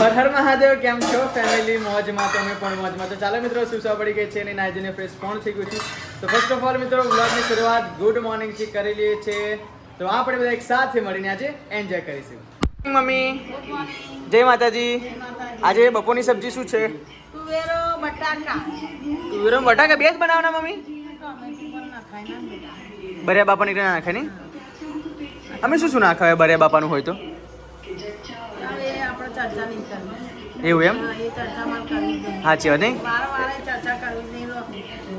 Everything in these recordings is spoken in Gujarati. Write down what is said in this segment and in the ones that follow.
હર હર મહાદેવ કેમ છો? ફેમિલી મોજમાં તમે પણ મોજમાં. તો ચાલો મિત્રો સુસા પડી ગઈ છે અને નાઈજીને ફ્રેશ પણ થઈ ગયું છે. તો ફર્સ્ટ ઓફ ઓલ મિત્રો વ્લોગની શરૂઆત ગુડ મોર્નિંગથી કરી લઈએ છીએ તો આપણે બધા એક સાથે મળીને આજે એન્જોય કરીશું. મમ્મી. જય માતાજી. આજે બપોરની સબ્જી શું છે? તુવેરો બટાકા. તુવેરો બટાકા બે જ બનાવવાના મમ્મી? ટમેટું બાપાની ના બરિયા નાખે નહીં? અમે શું શું નાખાવે બરિયા બાપાનું હોય તો? એવું એમ? સાચી વાત નહીં.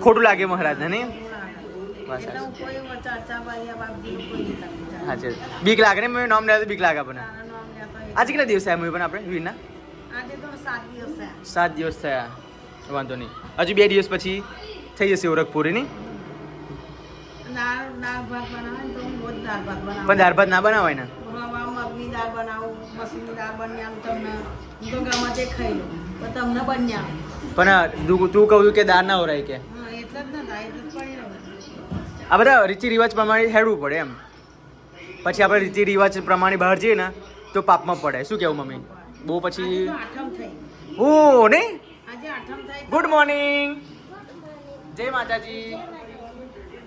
ખોટું લાગે મહારાજને નહીં? સાચી. બીક લાગે ને મેં નામ લેવા બીક લાગે આપણને. આજે કેટલા દિવસ થયા મૂવી પણ આપણે વીરના? સાત દિવસ થયા. વાંધો નહીં. હજુ બે દિવસ પછી થઈ જશે ઓળખ પૂરી ને પણ દાળ ભાત ના બનાવાય ને? તમને હું તો તે ખાઈ લઉં. પણ તમને બન્યા. પણ તું તું કહું છું કે દાળ ના ઓરાય કે? હા એટલે જ ને આ બધા રીતિ રિવાજ પ્રમાણે હેડવું પડે એમ. પછી આપણે રીતિ રિવાજ પ્રમાણે બહાર જઈએ ને તો પાપમાં પડે શું કેવું મમ્મી? બહુ પછી ઓ થઈ. ગુડ મોર્નિંગ જય માતાજી.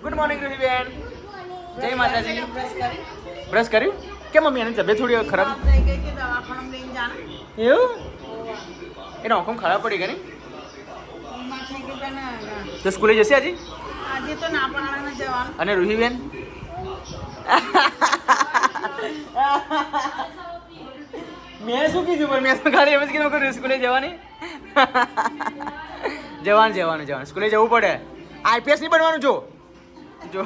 ગુડ મોર્નિંગ રૂહીબેન જય માતાજી. બ્રશ કર્યું? કેમ મમ્મી એની તબિયત થોડી ખરાબ? થઈ ગઈ કે દવાખાનામાં લઈને જાને. એવું? એનો હુકમ ખરાબ પડી ગઈ ના? તો સ્કૂલે જશે આજે? આજે તો ના પાડવાના જવાનું. અને રૂહીબેન? મેં શું કીધું પણ મેં તો ખાલી એમ જ કીધું કર્યું સ્કૂલે જવાની. જવાનું જવાનું જવાનું. સ્કૂલે જવું પડે. આઈપીએસ નહીં બનવાનું જો. જો.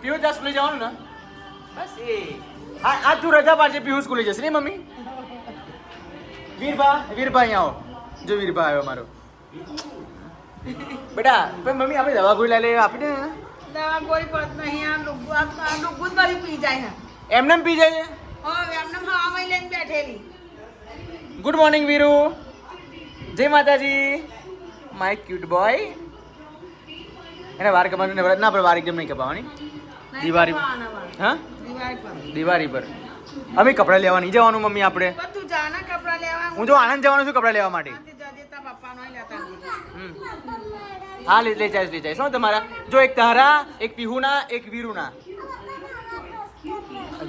પીવું ત્યાં સ્કૂલે જવાનું ને. બસ એ. આ આ તું રજા પાડજે પીવું સ્કૂલે જશે. ને મમ્મી? વીરભા વીરભા અહીંયા આવો. જો વીરભા આવ્યો મારો. બેટા પણ મમ્મી આપણે દવા ગોળી લઈ આપી દે દવા ગોળી પડત નહીં આ લુગુ આ લુગુ જ મારી પી જાય ને એમને પી જાય છે? હવે એમને હવામાં લઈને બેઠેલી. ગુડ મોર્નિંગ વીરુ જય માતાજી. માય ક્યુટ બોય એને વાર નવરાત ના પણ વાર એકદમ નહીં કપાવાની નહીં દિવાળી હા? દિવાળી પર. અમે કપડાં લેવા નહીં જવાનું મમ્મી આપણે. લેવા. હું જો આનંદ જવાનું છું કપડાં લેવા માટે. હા લે લે જાય લે જાય શું તમારા? જો એક તારા એક પીહુના એક વીરુના.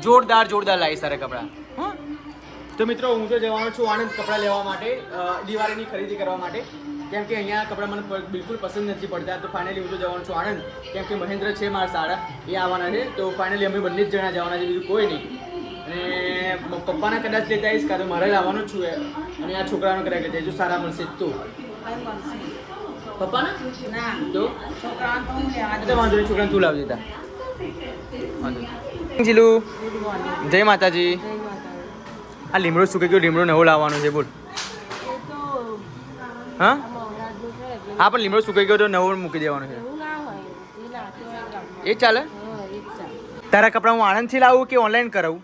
જોરદાર જોરદાર લાવીશ તારે કપડાં. હં? તો મિત્રો હું તો જવાનો છું આણંદ કપડાં લેવા માટે દિવાળીની ખરીદી કરવા માટે. કેમ કે અહીંયા કપડાં મને બિલકુલ પસંદ નથી પડતા. તો ફાઇનલી હું તો જવાનું છું આણંદ. કેમ કે મહેન્દ્ર છે મારા સારા એ આવવાના છે. તો ફાઇનલી અમે બંને જ જણા જવાના છે બીજું કોઈ નહીં. અને પપ્પાને કદાચ લેતા આવીશ કાં તો મારે લાવવાનો છું એ. અને આ છોકરાનો કદાચ લેતા. જો સારા મળશે તો. પપ્પાના? ના. તો? વાંધો નહીં છોકરાને તું લાવી તા. વાંધો. જીલુ જય માતાજી. આ લીમડો સુકી ગયો લીમડો નવો લાવવાનું છે, બોલ. હા? હા, પણ લીમડો સુકાઈ ગયો તો નવો મૂકી દેવાનો છે. એ ચાલે? તારા કપડાં હું આણંદથી લાવું કે ઓનલાઈન કરાવું?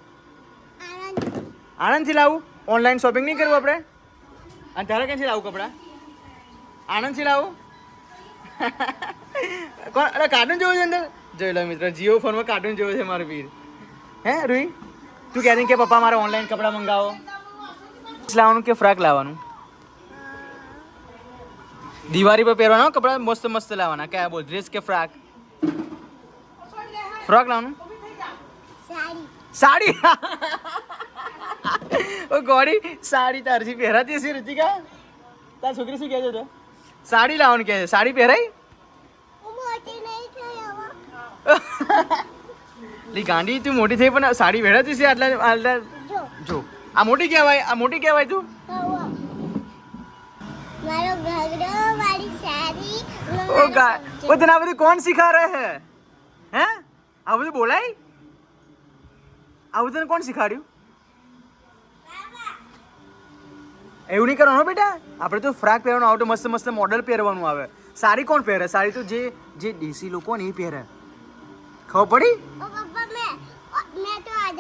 આણંદથી લાવું? ઓનલાઈન શોપિંગ નહીં કરવું આપણે? અને તારા ક્યાંથી લાવું કપડાં? આણંદથી લાવું? કોણ? અરે કાર્ટૂન જોવું છે અંદર? જોઈ લો મિત્રો, જીઓ ફોનમાં કાર્ટૂન જોવું છે મારું વીર. હે, રૂઈ? તું કહેતી કે પપ્પા મારે ઓનલાઈન કપડાં મંગાવો. લાવવાનું કે ફ્રાક લાવવાનું? દિવાળી પર પહેરવાના કપડાં મસ્ત મસ્ત લાવવાના. કયા બોલ ડ્રેસ કે ફ્રાક? ફ્રોક લાવવાનું? સાડી. ઓ ગોડી સાડી તારથી પહેરાતી હશે ઋતિકા તાર છોકરી શું કહે છે તો? સાડી લાવવાનું કહે છે. સાડી પહેરાય લી ગાંડી તું મોટી થઈ પણ સાડી વેડાતી છે આટલા આટલા જો. આ મોટી કહેવાય આ મોટી કહેવાય તું? મારો ઘાઘરો મારી સાડી ઓ ગા ઓ તને આ બધું કોણ શીખા રહે હે હે? આ બધું બોલાય? આ બધું કોણ શીખાડ્યું? એવું નહીં કરવાનું બેટા. આપણે તો ફ્રાક પહેરવાનું આવે તો મસ્ત મસ્ત મોડલ પહેરવાનું આવે. સાડી કોણ પહેરે? સાડી તો જે જે દેશી લોકો ને એ પહેરે. ખબર પડી ઓ પપ્પા મેં મેં તો ઓર્ડર કરી રાખી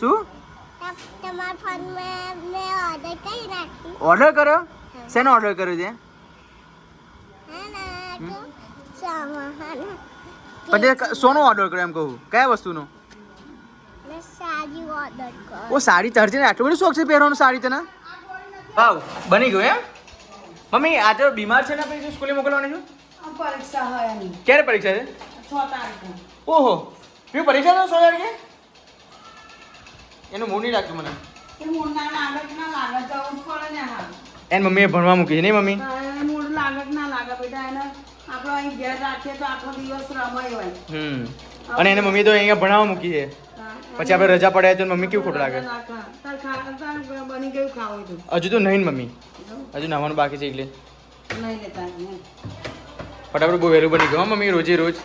શું? તમ- તમારા ફોન મેં મેં ઓર્ડર કરી રાખી. ઓર્ડર કર્યો? શેનો ઓર્ડર કર્યો છે પછી ને તો સામાન. પણ તે ક- શોનો ઓર્ડર કર્યો એમ કહું. કયા વસ્તુનો? મેં સાડી ઓ સાડી તાર છે ને આટલું બધું શોખ છે પહેરવાનું સાડી તને? વાવ બની ગયું એમ? મમ્મી આજે બીમાર છે ને આપણે સ્કૂલે મોકલવાની છું? પરીક્ષા હોય ક્યારે પરીક્ષા છે? છ તારીખે. ઓહો પેલું પરીક્ષા તો સો તારીખે? એનું મૂળ નહીં લાગતું મને એન મમ્મીએ ભણવા મૂકી છે નહીં મમ્મી? મૂળ લાગે કે ના લાગે બેટા એને આપણો અહીં ઘેર રાખીએ તો આખો દિવસ રમાય હોય. હમ. અને એને મમ્મી તો અહીંયા ભણાવવા મૂકી છે. પછી આપણે રજા પડે તો મમ્મી કેવું ખોટું લાગે? બની ગયું ખાવું હજુ તો નહીં મમ્મી. હજુ નાવાનું બાકી છે એટલે. નહીં લેતા. ફટાફટ બહુ વહેલું બની ગયું મમ્મી રોજે રોજ.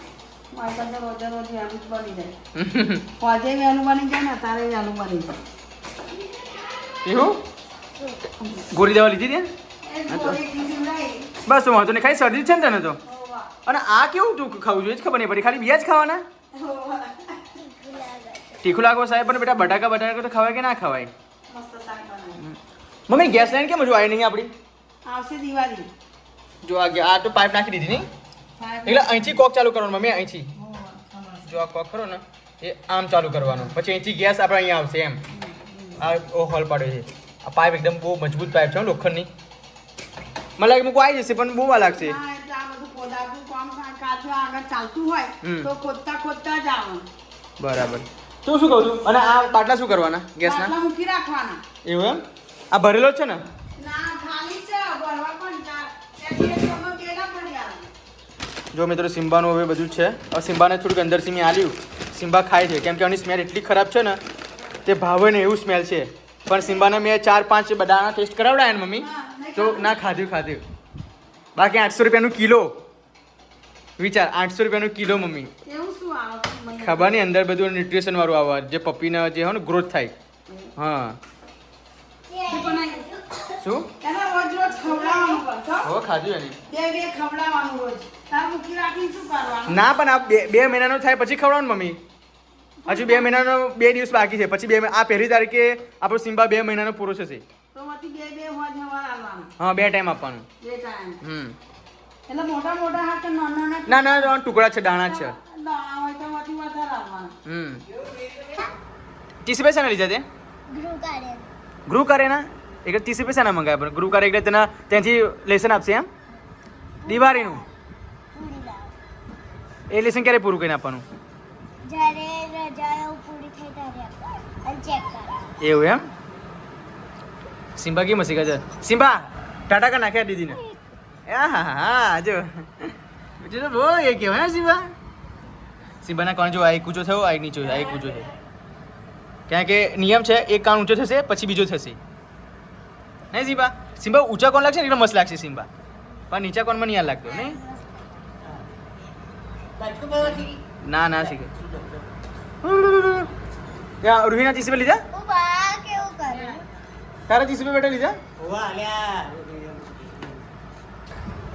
મારી પાસે રોજે રોજ વહેલું જ બની જાય. હોજે વહેલું બની જાય ને તારે વહેલું બની જાય. એવું? ગોળી દવા લીધી ત્યાં. બસ વાંધો નહીં. ખાલી શરદી છે ને તને તો? અને આ કેવું તું ખાવું જોઈએ? જ ખબર નહીં પડી. ખાલી બીજા જ ખાવાના. તીખું લાગો સાહેબ પણ બેટા બટાકા બટાકા તો ખવાય કે ના ખવાય. મમ્મી ગેસ લાઈન કેમ હજુ આવી નહીં આપણી? આવશે દિવાળી. જો આ આ તો પાઇપ નાખી દીધી નહીં. એટલે અહીંથી કોક ચાલુ કરવાનું મમ્મી અહીંથી. જો આ કોક ખરો ને એ આમ ચાલુ કરવાનું. પછી અહીંથી ગેસ આપણે અહીંયા આવશે એમ. આ હોલ પાડ્યો છે. આ પાઇપ એકદમ બહુ મજબૂત પાઇપ છે લોખંડની. મને લાગે મૂકવા આવી જશે પણ બહુ વાર લાગશે. બરાબર. તું શું કહું છું? અને આ બાટલા શું કરવાના ગેસના? મૂકી રાખવાના. એવું એમ? આ ભરેલો છે ને? જો મિત્રો સિમ્બાનું હવે બધું છે. હવે સિમ્બાને થોડુંક અંદરથી મેં આલ્યું. સિમ્બા ખાય છે. કેમ કે આની સ્મેલ એટલી ખરાબ છે ને તે ભાવે ને એવું સ્મેલ છે. પણ સિમ્બાને મેં ચાર પાંચ બધાના ટેસ્ટ કરાવડાયા ને મમ્મી તો ના ખાધ્યું ખાધ્યું બાકી આઠસો રૂપિયાનું કિલો. વિચાર આઠસો રૂપિયાનું કિલો મમ્મી? ખબર નહીં અંદર બધું ન્યુટ્રિશન વાળું આવે. જે પપ્પીને જે હોય ને ગ્રોથ થાય. હા. શું હો. ખાધું એની. ના પણ આ બે બે મહિનાનો થાય પછી ખવડાવવાનું મમ્મી. હજુ બે મહિનાનો બે દિવસ બાકી છે. પછી બે આ પહેલી તારીખે આપણો સિમ્બા બે મહિનાનો પૂરો થશે. તો પછી બે બે હોજ હવાર આવવાનું હા બે ટાઈમ આપવાનું. બે હમ. ના ના ના, ટુકડા છે દાણા જ છે હમ. ત્રીસ પૈસા લીધા તે? ગૃહ કાર્ય કરે ના એટલે ટીસી પૈસા ના મંગાવ્યા પણ ગૃહ કરે એટલે તેના ત્યાંથી લેસન આપશે એમ? દિવાળીનું. એ લેસન ક્યારે પૂરું કરીને આપવાનું? જ્યારે રજાઓ પૂરી થઈ ત્યારે અને ચેક કરો એવું એમ? સિમ્બા કેમ હસી છે? સિમ્બા ટાટા કા નાખ્યા દીદીને. હા હા હા જો. બીજું બહુ એ કહેવાય હે સિમ્બા? સિમ્બાના કોણ જો આ એક ઊંચો થયો આ એક નીચો આ એક ઊંચો છે કારણ કે નિયમ છે એક કાન ઊંચો થશે પછી બીજો થશે. નહીં સિમ્બા? સિમ્બા ઊંચા કોણ લાગશે ને એટલે મસ્ત લાગશે સિમ્બા. પણ નીચા કોણમાં નહીં આ લાગતો નહીં? ના ના શીખે. ત્યાં રૂહીના ચીસી રૂપિયા લીધા? તારા ચીસી રૂપિયા બેઠા લીધા?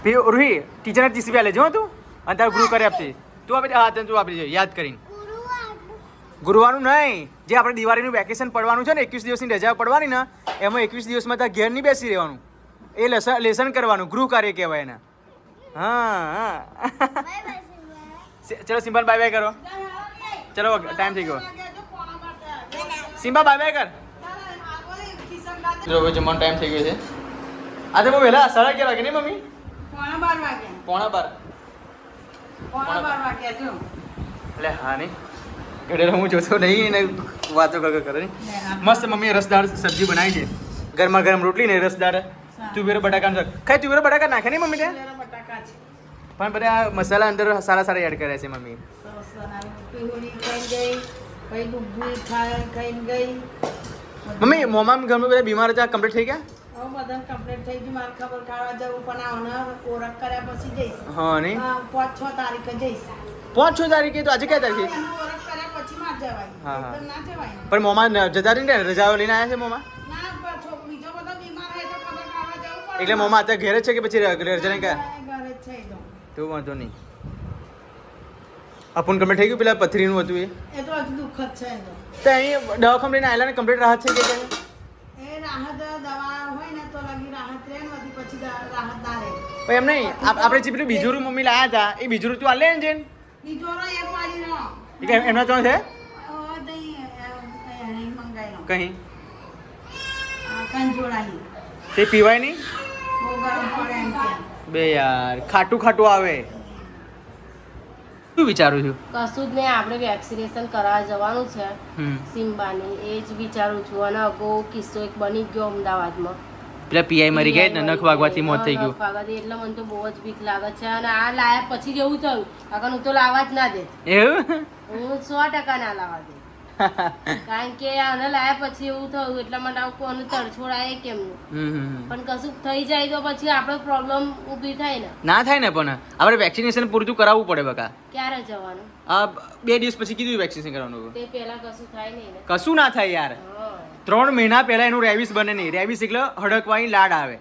પી રૂહી ટીચરને ચીસી રૂપિયા લેજો તું. અને તારું ગુરુ કરી આપશે તું આપી હા તું આપી દેજો યાદ કરીને. ગુરુવારનું નહીં. જે આપણે દિવાળીનું વેકેશન પડવાનું છે ને એકવીસ દિવસની રજા પડવાની ને એમાં એકવીસ દિવસમાં ત્યાં ઘેર નહીં બેસી રહેવાનું. એ લેસન લેસન કરવાનું ગૃહ કાર્ય કહેવાય એના. હા હા. બાય સિમ્બા બાય બાય કરો. ચલો ટાઈમ થઈ ગયો. સિમ્બા બાય બાય કર. ચલો હવે જમવાનો ટાઈમ થઈ ગયો છે. આજે બહુ વહેલા સાડા અગિયાર વાગે નહીં મમ્મી? પોણા બાર વાગે. પોણા બાર. પોણા બાર વાગ્યા જો. એટલે હા નહીં ઘરે હું જોતો નહીં ને વાતો કર કર મસ્ત મમ્મીએ રસદાર સબ્જી બનાવી છે. ગરમા ગરમ રોટલી ને રસદાર તુવેરો બટાકા ખાઈ તુવેરો બટાકા નાખે નહીં મમ્મી તે લેરા બટાકા છે પણ બધા મસાલા અંદર સારા સારા એડ કર્યા છે મમ્મી. સરસ બનાવી ખાઈ ગઈ. કઈ ડુબ્બી ખાઈ ગઈ. મમ્મી મોમામ ઘરમાં બધા બીમાર હતા કમ્પ્લીટ થઈ ગયા? બધાને કમ્પ્લીટ થઈ ગયું. મારે ખબર કાઢવા જવું પણ આવને ઓળખ કર્યા પછી જઈશ. હા નહીં? પાંચ છ તારીખે જઈશ. પાંચ છ તારીખે તો આજે કયા તારીખે? ઓળખ કર્યા પછી માં જવાય. હા, હા. ના જવાય. પણ મોમાં જતા રહી ને રજાઓ લઈને આવ્યા છે મોમાં? એટલે મોમાં અત્યારે ઘેર જ છે કે પછી રજા ગયા ઘરે જ છે તો. વાંધો નહીં. અપૂન કમ્પ્લીટ થઈ ગયું? પેલા પથરીનું હતું એ? એ તો હજુ દુઃખ જ છે એ તો. તો અહીં દવાખાને લઈને આવેલા ને કમ્પ્લીટ રાહત છે કે એ રાહત દવા હોય ને તો લાગી રાહત રહે ને વળી પછી રાહત ના રહે. એમ નહીં આપણે જે પેલું બીજું રૂમ મમ્મી લાયા હતા એ બીજું રૂમ તું આલે ને જઈને? બીજો રો એક વાળી રો કે એમના ત્રણ છે? કહી આ કંજોળાની તે પીવાય નહીં? બહુ ગરમ પડે એમ કે. બે યાર ખાટું ખાટું આવે. શું વિચારું છું? કશું જ નહીં આપણે વેક્સિનેશન કરાવવા જવાનું છે. સિમ્બાની એ જ વિચારું છું. અને અગો કિસ્સો એક બની ગયો અમદાવાદમાં. પેલા પીઆઈ મરી ગયા ને નખ વાગવાથી મોત થઈ ગયું. એટલે મને તો બહુ જ બીક લાગે છે. અને આ લાયા પછી જેવું થયું. આગળ હું તો લાવવા જ ના દે એવું? હું સો ટકા ના લાવવા દે. કારણ કે આને લાયા પછી એવું થયું એટલા માટે આવું કોને તડછોડાય કેમનું. પણ કશું થઈ જાય તો પછી આપણે પ્રોબ્લેમ ઊભી થાય ને. ના થાય ને પણ આપણે વેક્સિનેશન પૂરતું કરાવવું પડે બકા. ક્યારે જવાનું? આ બે દિવસ પછી કીધું વેક્સિનેશન કરવાનું તે પહેલા કશું થાય નહીં કશું ના થાય યાર. ત્રણ મહિના પહેલા એનું રેવિસ બને નહીં. રેવિસ એટલે હડકવાની લાડ આવે.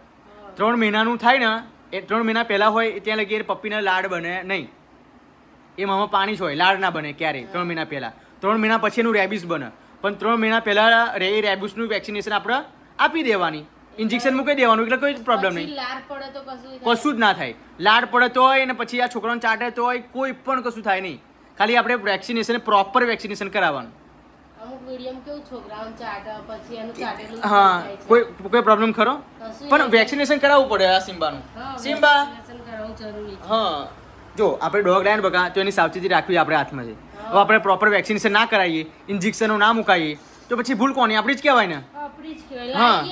ત્રણ મહિનાનું થાય ને એ ત્રણ મહિના પહેલા હોય ત્યાં લગી એ પપ્પીના લાડ બને નહીં. એ મામા પાણી જ હોય લાડ ના બને ક્યારેય ત્રણ મહિના પહેલા. ત્રણ મહિના પછી એનું રેબિસ બને. પણ ત્રણ મહિના પહેલાં રે એ રેબિસનું વેક્સિનેશન આપણે આપી દેવાની. ઇન્જેક્શન મૂકી દેવાનું એટલે કોઈ પ્રોબ્લેમ નહીં. પડે તો કશું જ ના થાય. લાડ પડે તો હોય ને પછી આ છોકરાને ચાટે તો હોય કોઈ પણ કશું થાય નહીં. ખાલી આપણે વેક્સિનેશન પ્રોપર વેક્સિનેશન કરાવવાનું. હા કોઈ કોઈ પ્રોબ્લેમ ખરો? પણ વેક્સિનેશન કરાવવું પડે આ સિમ્બાનું. સિમ્બા. હા. જો આપણે ડોગ લાઈન બગા તો એની સાવચેતી રાખવી આપણે હાથમાં છે. હવે આપણે પ્રોપર વેક્સિનેશન ના કરાવીએ ઇન્જેક્શનો ના મુકાઈએ તો પછી ભૂલ કોની? આપણી જ કહેવાય ને. હા.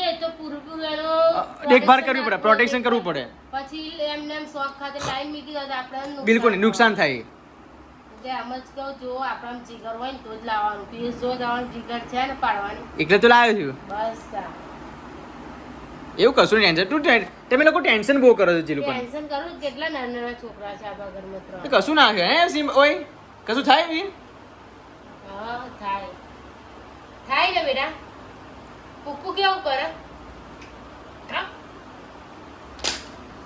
દેખભાળ કરવી પડે, પ્રોટેક્શન કરવું પડે. પછી એમને શોખ ખાતે લાઈન મૂકી તો આપણને બિલકુલ નુકસાન થાય. એટલે તો લાવ્યો છું. બસ. એવું કશું ટેન્શન તું તમે લોકો ટેન્શન બહુ કરો છો જે લોકો ટેન્શન કરો કેટલા નાના છોકરા છે આપણા ઘરમાં ત્રણ કશું ના થાય હે સિમ ઓય કશું થાય વીર હા થાય. થાય ને બેટા. કુકુ કેવું કરે?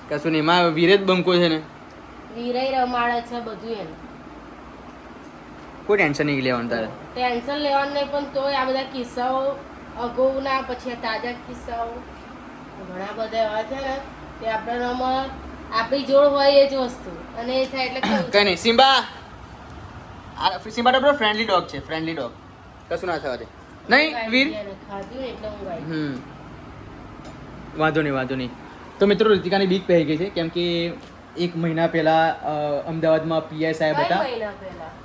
કશું નહીં માં વીરે જ બંકો છે ને. વીરે રમાડે છે બધું એને કોઈ ટેન્શન નહીં લેવાનું તારે. ટેન્શન લેવાનું નહીં પણ તોય આ બધા કિસ્સાઓ અગાઉના પછી આ તાજા કિસ્સાઓ. ઘણા બધા એવા છે ને કે આપણામાં આપણી જોડ હોય એ જ વસ્તુ. અને એ થાય એટલે કઈ નહીં સિમ્બા. સિમ્બા તો ફ્રેન્ડલી ડોગ છે ફ્રેન્ડલી ડોગ કશું ના થવા દે. નહીં વીર? ખાધું એટલે હું વાંધો નહીં વાંધો નહીં. તો મિત્રો રિતિકાની બીક પહેરી ગઈ છે કેમ કે એક મહિના પહેલા અમદાવાદમાં પીઆઈ સાહેબ હતા.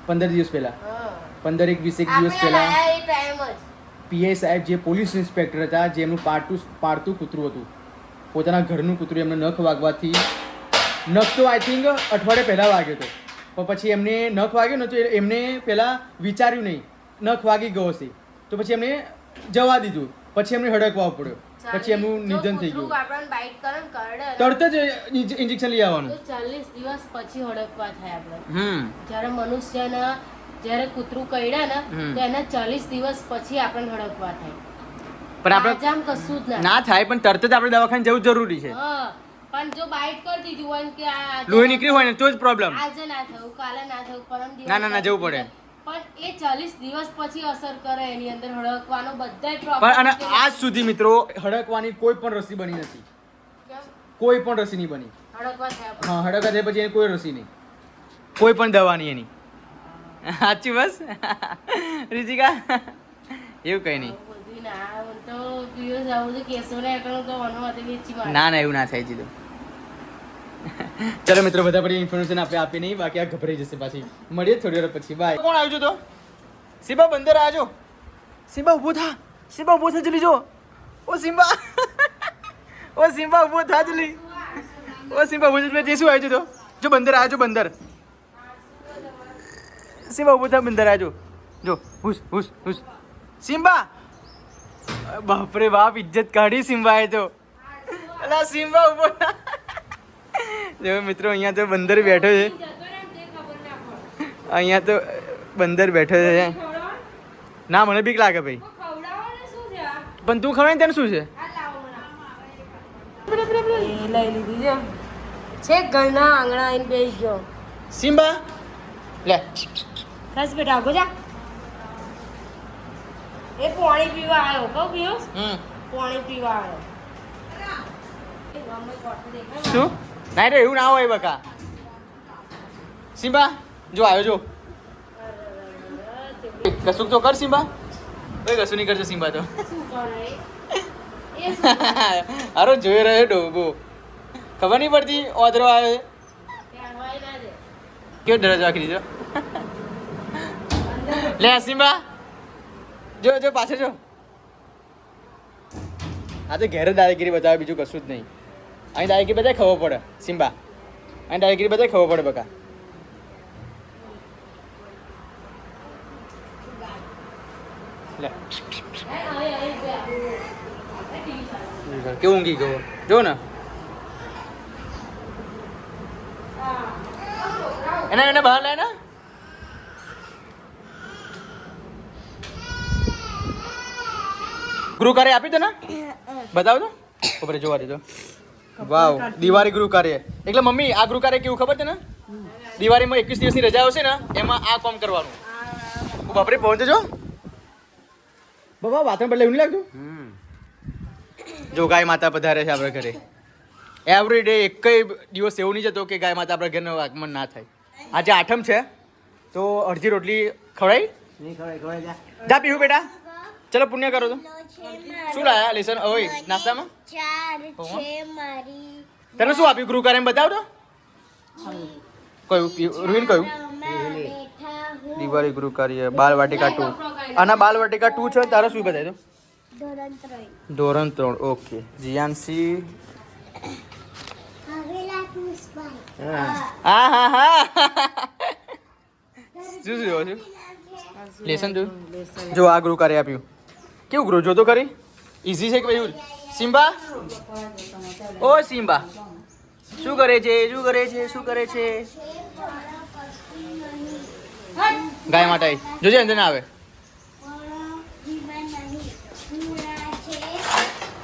પંદર દિવસ પહેલા. પંદર એક વીસ એક દિવસ પહેલા. પીઆઈ સાહેબ જે પોલીસ ઇન્સ્પેક્ટર હતા જે એમનું પાળતું પાળતું કૂતરું હતું. પોતાના ઘરનું કૂતરું એમને નખ વાગવાથી નખ તો આઈ થિંક અઠવાડિયે પહેલાં વાગ્યો હતો. પણ પછી એમને નખ વાગ્યો ને તો એ- એમને પહેલાં વિચાર્યું નહીં. નખ વાગી ગયો હશે. તો પછી એમને જવા દીધું. પછી એમને હડકવા પડ્યો. પછી એમનું નિધન થઈ ગયું. તરત જ ઇન્જેક્શન લઈ આવવાનું. ચાલીસ દિવસ પછી હડકવા થાય આપણે. જ્યારે મનુષ્યના જ્યારે કૂતરું કરડે ને તો એના ચાલીસ દિવસ પછી આપણને હડકવા થાય. પણ આપણે આજામ કશું જ ના. ના થાય પણ તરત જ આપણે દવાખાને જવું જરૂરી છે. પણ જો બાઈટ કરી દીધું હોય કે આ લોહી નીકળી હોય ને તો જ પ્રોબ્લેમ આજે ના થયું કાલે ના થયું પરમ દિવસ ના, ના, ના, જવું પડે. પણ એ ચાલીસ દિવસ પછી અસર કરે એની અંદર હડકવાનો બધાય પણ અને આજ સુધી મિત્રો હડકવાની કોઈ પણ રસી બની નથી. કોઈ પણ રસી નહીં બની. હડકવા થયા. હા હડકવા થયા પછી એની કોઈ રસી નહીં. કોઈ પણ દવા નહીં એની. સાચી બસ રીતિકા એવું કઈ નહીં. ના ને એવું ના થાય જીધું ચલો મિત્રો બધા પડી ઇન્ફોર્મેશન આપણે આપી નહીં બાકી આ ગભરાઈ જશે પાછી. મળીએ થોડી વાર પછી. બાય કોણ આવ્યું તો સિમ્બા બંદર આજો સિમ્બા ઊભો થા. સિમ્બા ઊભો થા જલ્દી જો. ઓ સિમ્બા ઓ સિમ્બા ઊભો થા જલ્દી. ઓ સિમ્બા ઊભો થા તે શું આવ્યું તો? જો બંદર આજો બંદર. સિમ્બા ઊભો થા બંદર આજો જો. હુસ હુસ હુસ સિમ્બા બાપરે બાપ ઇજ્જત કાઢી સિમ્બાએ તો. અલા સિમ્બા ઊભો જો મિત્રો અહીંયા તો બંદર બેઠો છે. અહીંયા તો બંદર બેઠો છે. ના મને બીક લાગે ભાઈ? પણ તું ખબર તેને શું છે. એ લઈ લીધી છે. ઘરના આંગણા આવીને બેસી ગયો સિમ્બા લે. બસ બેટા આગો જા. એ પાણી પીવા આવ્યો કહું પિયુષ. હમ. પાણી પીવા આવ્યો. ગમે કોઠે દેખાય શું? ના રે એવું ના હોય બકા. સિમ્બા જો આવ્યો જો. કશુંક તો કર સિમ્બા. કોઈ કશું નહીં કરજો સિમ્બા તો. શું કરે એ શું કરે? અરે જોઈ રહ્યો ડોબો ખબર નહીં પડતી ઓદરો આવે. છે. ત્યાં હોય ના દે કેવો ડર રાખી દીધો? લે સિમ્બા જો જો પાછળ જો. આ તો ઘેર દાદાગીરી બતાવે બીજું કશું જ નહીં. અહીં દાદાગીરી બધાય ખબર પડે. સિમ્બા અહીં દાદાગીરી બધાય ખબર પડે બકા. લે. કેવું ઊંઘી ગયો? જો ને. એને એને બહાર લાય ને. ગૃહ કાર્ય આપી દો ને? બતાવજો. ખબર જોવા દેજો. વાવ દિવાળી ગૃહ કાર્ય. એટલે મમ્મી આ ગૃહ કાર્ય કેવું ખબર છે ને? દિવાળીમાં એકવીસ દિવસની રજા આવશે ને એમાં આ કામ કરવાનું. બાપરે પહોંચજો. બાબા વાતાવરણ બદલે એવું લાગતું? જો ગાય માતા પધારે છે આપણા ઘરે. એવરી ડે એક દિવસ એવું નહીં જતો કે ગાય માતા આપણા ઘરનું આગમન ના થાય. આજે આઠમ છે તો અડધી રોટલી ખવડાવી જા. પીવું બેટા. ચલો પુણ્ય કરો તો. શું લાયા? લેસન? ઓય નાસ્તામાં? ચાર છે મારી તને શું આપ્યું? ગૃહ કાર્ય બતાવ તો. કયું? રૂહીન કયું? દિવાળી ગૃહ કાર્ય બાલ વાટિકા ટુ. આના બાલ વાટિકા ટુ છે તારે શું બતાવી દો ધોરણ ત્રણ. ઓકે. જીયાનસી. હા. હા હા શું શું લેસન જો આ ગૃહ કાર્ય આપ્યું. કેવું ગૃહ જોતો ખરી? ઇઝી છે કે ભાઈ સિમ્બા? ઓ, સિમ્બા. શું કરે છે? શું કરે છે? શું કરે છે? ગાય માટે જોજે અંદર ના આવે.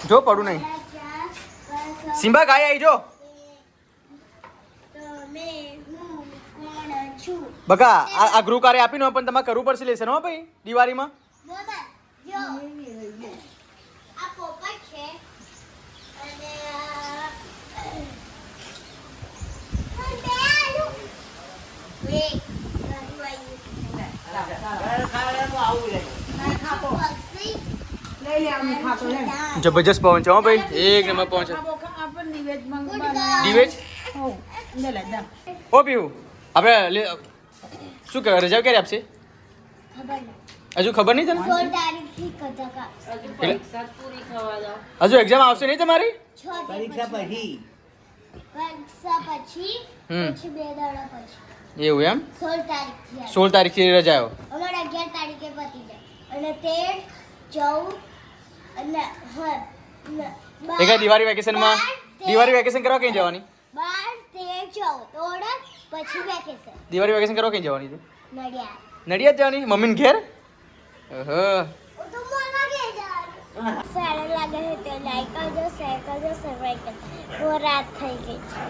જો, પડું નહીં. સિમ્બા, ગાય આવી, જો. બકા, આ આ ગૃહ કાર્ય આપીને પણ તમારે કરવું પડશે લેશે હો ભાઈ, દિવાળીમાં આ પોપટ છે અને આ બે આલુ. વેટ, આલુ આવ્યું. પક્ષી, લઈ લે અમે ખાતો લે દાળ. જબરજસ્ત પહોંચો હો ભાઈ એક નંબર પહોંચો ખાબો ખા આપણ નિવેદ મંગ Good બના girl. દિવેજ હો લે લે જા ઓ પીવું આપણે લે શું કહેવાય રજા ક્યારે આપશે ખબર નહીં. હજુ ખબર નહીં તને સોળ તારીખથી કથક આપશે. હજુ પરીક્ષા જ પૂરી થવા દો હજુ એક્ઝામ આવશે નહીં તમારી છ પરીક્ષા પછી પરીક્ષા પછી હમ. પછી બે દાડા પછી એવું એમ સોળ તારીખથી આવે. સોળ તારીખથી રજા આવ્યો અમારે અગિયાર તારીખે પતી જાય અને તેર ચૌદ અને હા ને બાર- એ કઈ દિવાળી વેકેશનમાં દિવાળી વેકેશન કરવા કઈ જવાની? બાર તેર ચૌદ ઓર્ડર પછી વેકેશન દિવાળી વેકેશન કરવા કઈ જવાની છે? નડિયાદ. નડિયાદ જવાની? મમ્મીને ઘેર? ઓહો. સારું લાગે છે તો લાઈક કરજો શેર કરજો સબસ્ક્રાઈબ કરજો. રાત થઈ ગઈ છે.